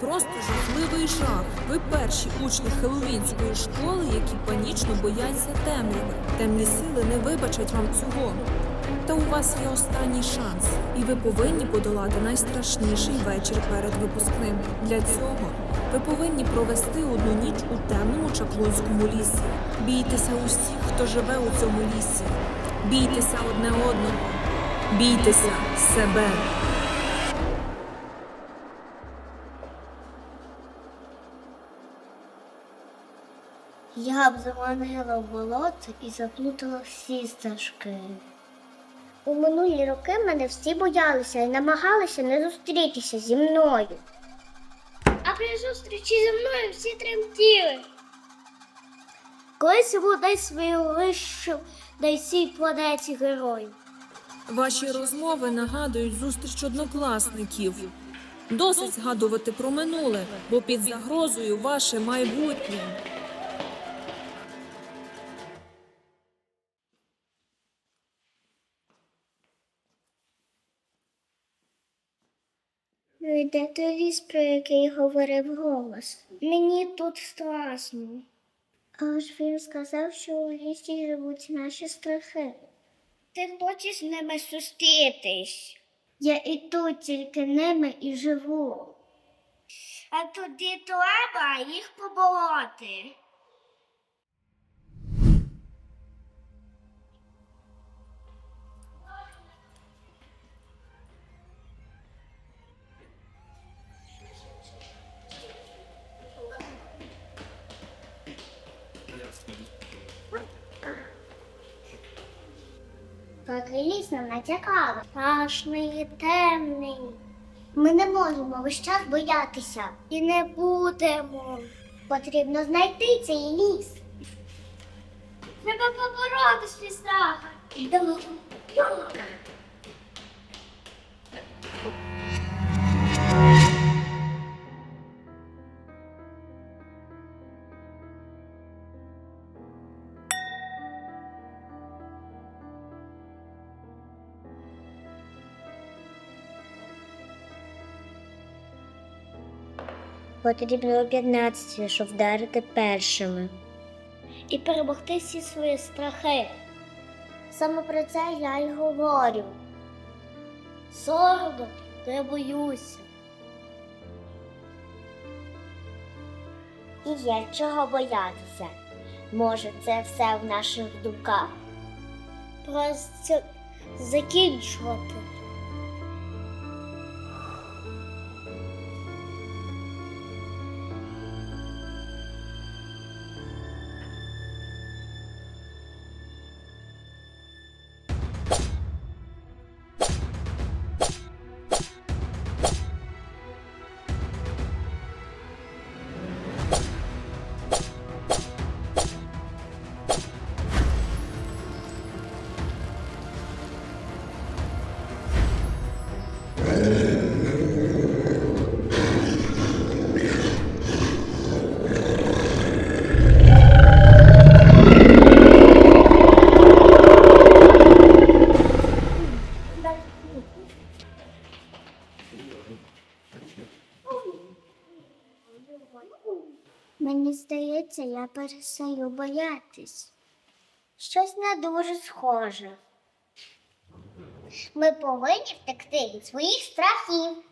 просто жахливий жах. Ви перші учні хеллоуінської школи, які панічно бояться темряви. Темні сили не вибачать вам цього. Та у вас є останній шанс, і ви повинні подолати найстрашніший вечір перед випускним. Для цього ви повинні провести одну ніч у темному чаклунському лісі. Бійтеся усіх, хто живе у цьому лісі. Бійтеся одне одного. Бійтеся себе. Я б заманила в болото і заплутала всі стежки. У минулі роки мене всі боялися і намагалися не зустрітися зі мною. А при зустрічі зі мною всі тремтіли. Колись десь вирішив на цій планеті герой. Ваші розмови нагадують зустріч однокласників. Досить згадувати про минуле, бо під загрозою ваше майбутнє. Ви йдете ліс, про який говорив голос. Мені тут страшно. Але ж він сказав, що у лісі живуть наші страхи. Ти хочеш з ними зустрітись? Я і тут тільки ними і живу. А тоді треба їх побороти. Поки ліс нам натякали. Страшний темний. Ми не можемо весь час боятися. І не будемо. Потрібно знайти цей ліс. Треба побороти свій страх. Потрібно об'єднатися, щоб вдарити першими. І перемогти всі свої страхи. Саме про це я й говорю. Соромно, я боюся. І є чого боятися. Може, це все в наших думках. Просто закінчувати. Мені здається, я перестаю боятись. Щось не дуже схоже. Ми повинні втекти від своїх страхів.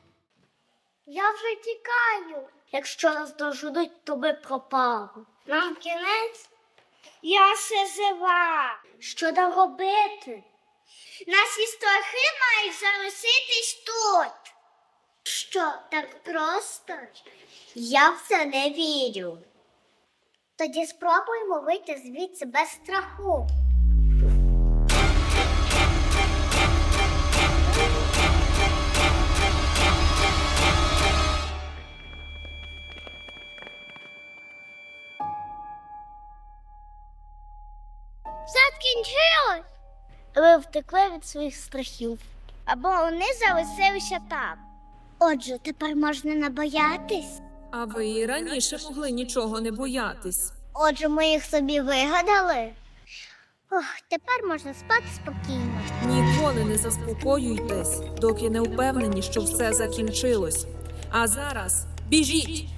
Я вже тікаю. Якщо нас дождуть, то ми пропали. Нам кінець? Я ще жива. Що нам робити? Наші страхи мають залишитись тут. Що, так просто? Я в це не вірю. Тоді спробуємо вийти звідси без страху. Все скінчилось. Ви втекли від своїх страхів. Або вони залишилися там. Отже, тепер можна не боятись. А ви і раніше могли нічого не боятись. Отже, ми їх собі вигадали. Ох, тепер можна спати спокійно. Ніколи не заспокоюйтесь, доки не впевнені, що все закінчилось. А зараз Біжіть!